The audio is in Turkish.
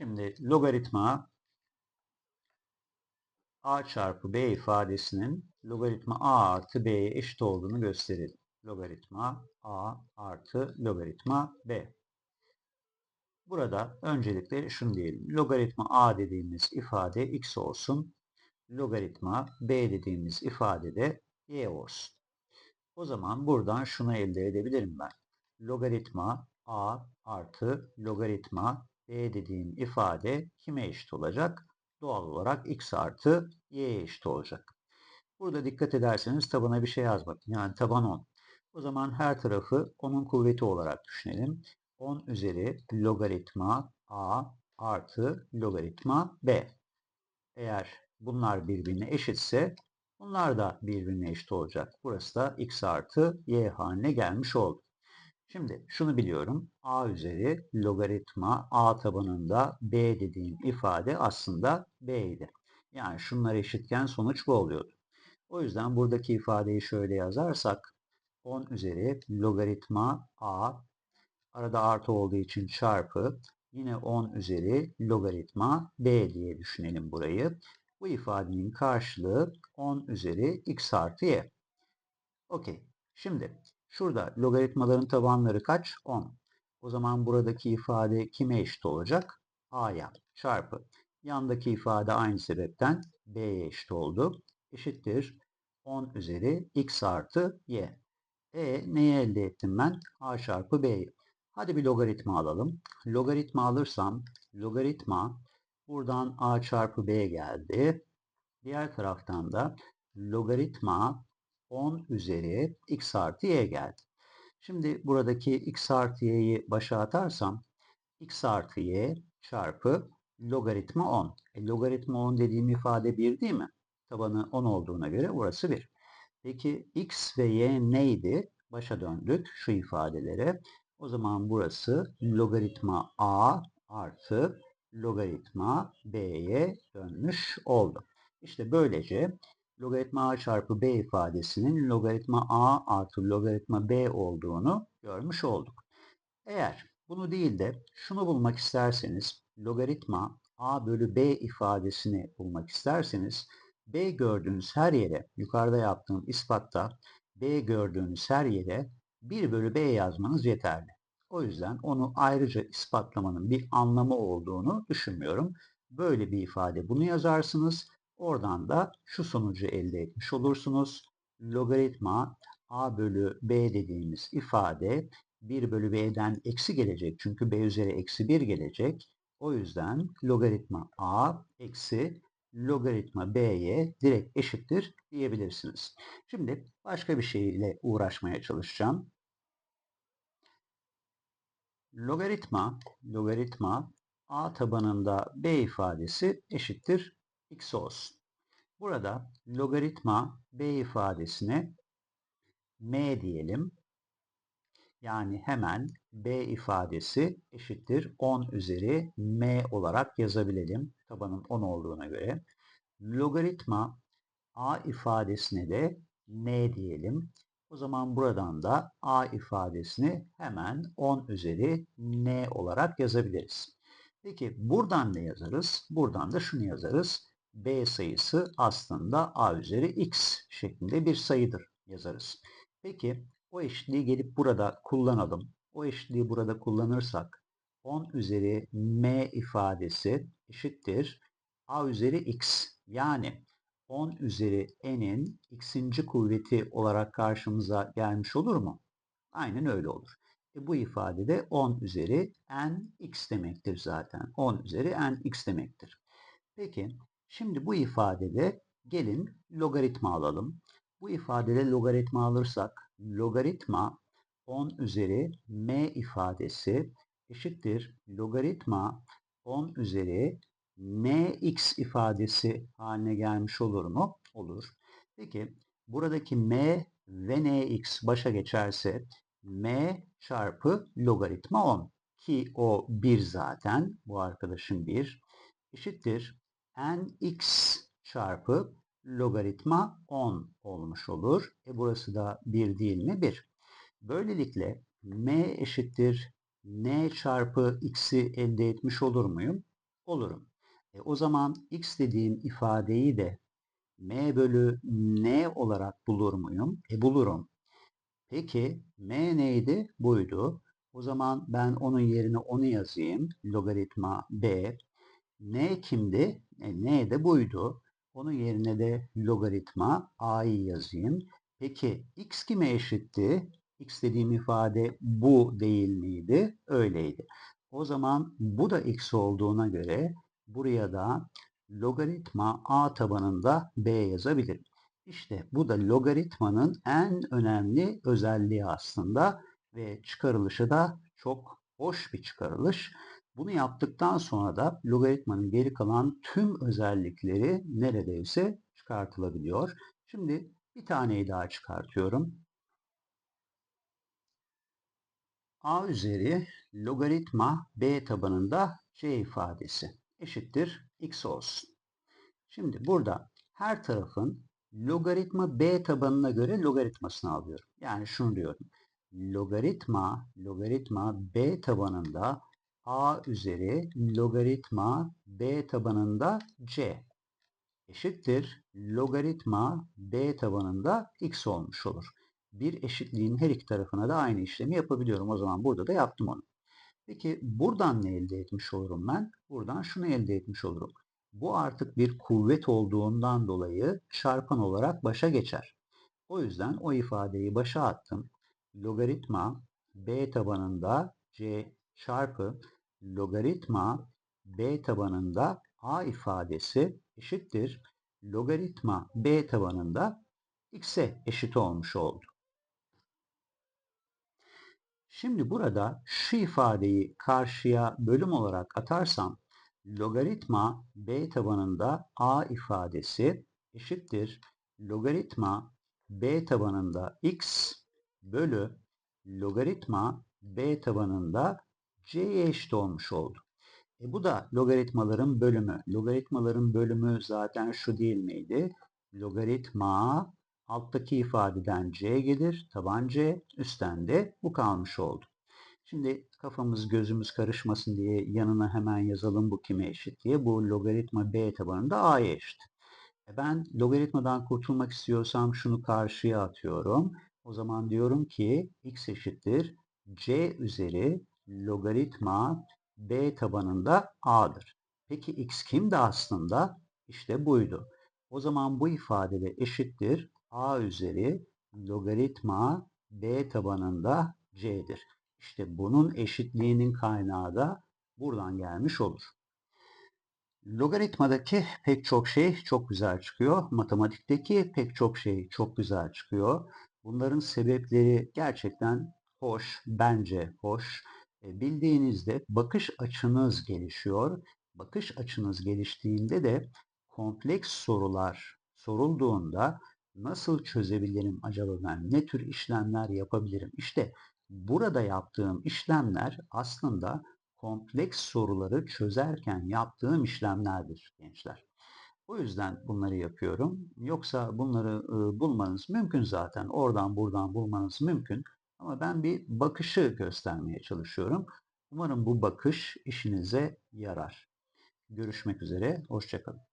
Şimdi logaritma a çarpı b ifadesinin logaritma a artı b'ye eşit olduğunu gösterelim. Logaritma a artı logaritma b. Burada öncelikle şunu diyelim. Logaritma a dediğimiz ifade x olsun. Logaritma b dediğimiz ifade de y olsun. O zaman buradan şunu elde edebilirim ben. Logaritma a artı logaritma b dediğim ifade kime eşit olacak? Doğal olarak x artı y'ye eşit olacak. Burada dikkat ederseniz tabana bir şey yazmak. Yani taban 10. O zaman her tarafı 10'un kuvveti olarak düşünelim. 10 üzeri logaritma a artı logaritma b. Eğer bunlar birbirine eşitse bunlar da birbirine eşit olacak. Burası da x artı y haline gelmiş oldu. Şimdi şunu biliyorum. a üzeri logaritma a tabanında b dediğim ifade aslında b idi. Yani şunlar eşitken sonuç bu oluyordu. O yüzden buradaki ifadeyi şöyle yazarsak 10 üzeri logaritma a arada artı olduğu için çarpı yine 10 üzeri logaritma b diye düşünelim burayı. Bu ifadenin karşılığı 10 üzeri x artı y. Okey. Şimdi şurada logaritmaların tabanları kaç? 10. O zaman buradaki ifade kime eşit olacak? a'ya çarpı. Yandaki ifade aynı sebepten b'ye eşit oldu. Eşittir 10 üzeri x artı y. E neyi elde ettim ben? a çarpı b'yi. Hadi bir logaritma alalım. Logaritma alırsam logaritma buradan a çarpı b geldi. Diğer taraftan da logaritma 10 üzeri x artı y geldi. Şimdi buradaki x artı y'yi başa atarsam x artı y çarpı logaritma 10. E, logaritma 10 dediğim ifade 1 değil mi? Tabanı 10 olduğuna göre burası 1. Peki x ve y neydi? Başa döndük şu ifadelere. O zaman burası logaritma a artı logaritma b'ye dönmüş oldu. İşte böylece logaritma a çarpı b ifadesinin logaritma a artı logaritma b olduğunu görmüş olduk. Eğer bunu değil de şunu bulmak isterseniz logaritma a bölü b ifadesini bulmak isterseniz b gördüğünüz her yere yukarıda yaptığım ispatta b gördüğünüz her yere 1 bölü b yazmanız yeterli. O yüzden onu ayrıca ispatlamanın bir anlamı olduğunu düşünmüyorum. Böyle bir ifade bunu yazarsınız. Oradan da şu sonucu elde etmiş olursunuz. Logaritma a bölü b dediğimiz ifade 1 bölü b'den eksi gelecek. Çünkü b üzeri eksi 1 gelecek. O yüzden logaritma a eksi logaritma b'ye direkt eşittir diyebilirsiniz. Şimdi başka bir şeyle uğraşmaya çalışacağım. Logaritma, logaritma a tabanında b ifadesi eşittir x olsun. Burada logaritma b ifadesine m diyelim. Yani hemen b ifadesi eşittir 10 üzeri m olarak yazabilelim. Tabanın 10 olduğuna göre. Logaritma a ifadesine de n diyelim. O zaman buradan da a ifadesini hemen 10 üzeri n olarak yazabiliriz. Peki buradan ne yazarız? Buradan da şunu yazarız. B sayısı aslında a üzeri x şeklinde bir sayıdır yazarız. Peki o eşitliği gelip burada kullanalım. O eşitliği burada kullanırsak 10 üzeri m ifadesi eşittir a üzeri x. Yani 10 üzeri n'in x'inci kuvveti olarak karşımıza gelmiş olur mu? Aynen öyle olur. E bu ifade de 10 üzeri n x demektir zaten. 10 üzeri n x demektir. Peki şimdi bu ifadede gelin logaritma alalım. Bu ifadede logaritma alırsak logaritma 10 üzeri m ifadesi eşittir logaritma 10 üzeri mx ifadesi haline gelmiş olur mu? Olur. Peki buradaki m ve nx başa geçerse m çarpı logaritma 10 ki o 1 zaten bu arkadaşın 1 eşittir nx çarpı logaritma 10 olmuş olur. E burası da 1 değil mi? 1. Böylelikle m eşittir n çarpı x'i elde etmiş olur muyum? olurum. E, o zaman x dediğim ifadeyi de m bölü n olarak bulur muyum? E bulurum. Peki m neydi? Buydu. O zaman ben onun yerine onu yazayım. Logaritma b. n kimdi? E, n de buydu. Onun yerine de logaritma a'yı yazayım. Peki x kime eşitti? x dediğim ifade bu değil miydi? Öyleydi. O zaman bu da x olduğuna göre buraya da logaritma a tabanında b yazabilirim. İşte bu da logaritmanın en önemli özelliği aslında ve çıkarılışı da çok hoş bir çıkarılış. Bunu yaptıktan sonra da logaritmanın geri kalan tüm özellikleri neredeyse çıkartılabiliyor. Şimdi bir taneyi daha çıkartıyorum. a üzeri logaritma b tabanında c ifadesi eşittir x olsun. Şimdi burada her tarafın logaritma b tabanına göre logaritmasını alıyorum. Yani şunu diyorum. Logaritma, logaritma b tabanında a üzeri logaritma b tabanında c eşittir logaritma b tabanında x olmuş olur. Bir eşitliğin her iki tarafına da aynı işlemi yapabiliyorum. O zaman burada da yaptım onu. Peki buradan ne elde etmiş olurum ben? Buradan şunu elde etmiş olurum. Bu artık bir kuvvet olduğundan dolayı çarpan olarak başa geçer. O yüzden o ifadeyi başa attım. Logaritma b tabanında c çarpı logaritma b tabanında a ifadesi eşittir. Logaritma b tabanında x'e eşit olmuş oldu. Şimdi burada şu ifadeyi karşıya bölüm olarak atarsam logaritma b tabanında a ifadesi eşittir logaritma b tabanında x bölü logaritma b tabanında c'ye eşit olmuş oldu. E bu da logaritmaların bölümü. Logaritmaların bölümü zaten şu değil miydi? Logaritma alttaki ifadeden c gelir. Taban c, üstten de bu kalmış oldu. Şimdi kafamız gözümüz karışmasın diye yanına hemen yazalım bu kime eşit diye. Bu logaritma b tabanında a'ya eşit. E ben logaritmadan kurtulmak istiyorsam şunu karşıya atıyorum. O zaman diyorum ki x eşittir c üzeri logaritma b tabanında a'dır. Peki x kimdi aslında? İşte buydu. O zaman bu ifade de eşittir a üzeri logaritma b tabanında c'dir. İşte bunun eşitliğinin kaynağı da buradan gelmiş olur. Logaritmadaki pek çok şey çok güzel çıkıyor. Matematikteki pek çok şey çok güzel çıkıyor. Bunların sebepleri gerçekten hoş, bence hoş. E, bildiğinizde bakış açınız gelişiyor. Bakış açınız geliştiğinde de kompleks sorular sorulduğunda nasıl çözebilirim acaba ben? Ne tür işlemler yapabilirim? İşte burada yaptığım işlemler aslında kompleks soruları çözerken yaptığım işlemlerdir gençler. O yüzden bunları yapıyorum. Yoksa bunları bulmanız mümkün zaten. Oradan buradan bulmanız mümkün. Ama ben bir bakışı göstermeye çalışıyorum. Umarım bu bakış işinize yarar. Görüşmek üzere. Hoşçakalın.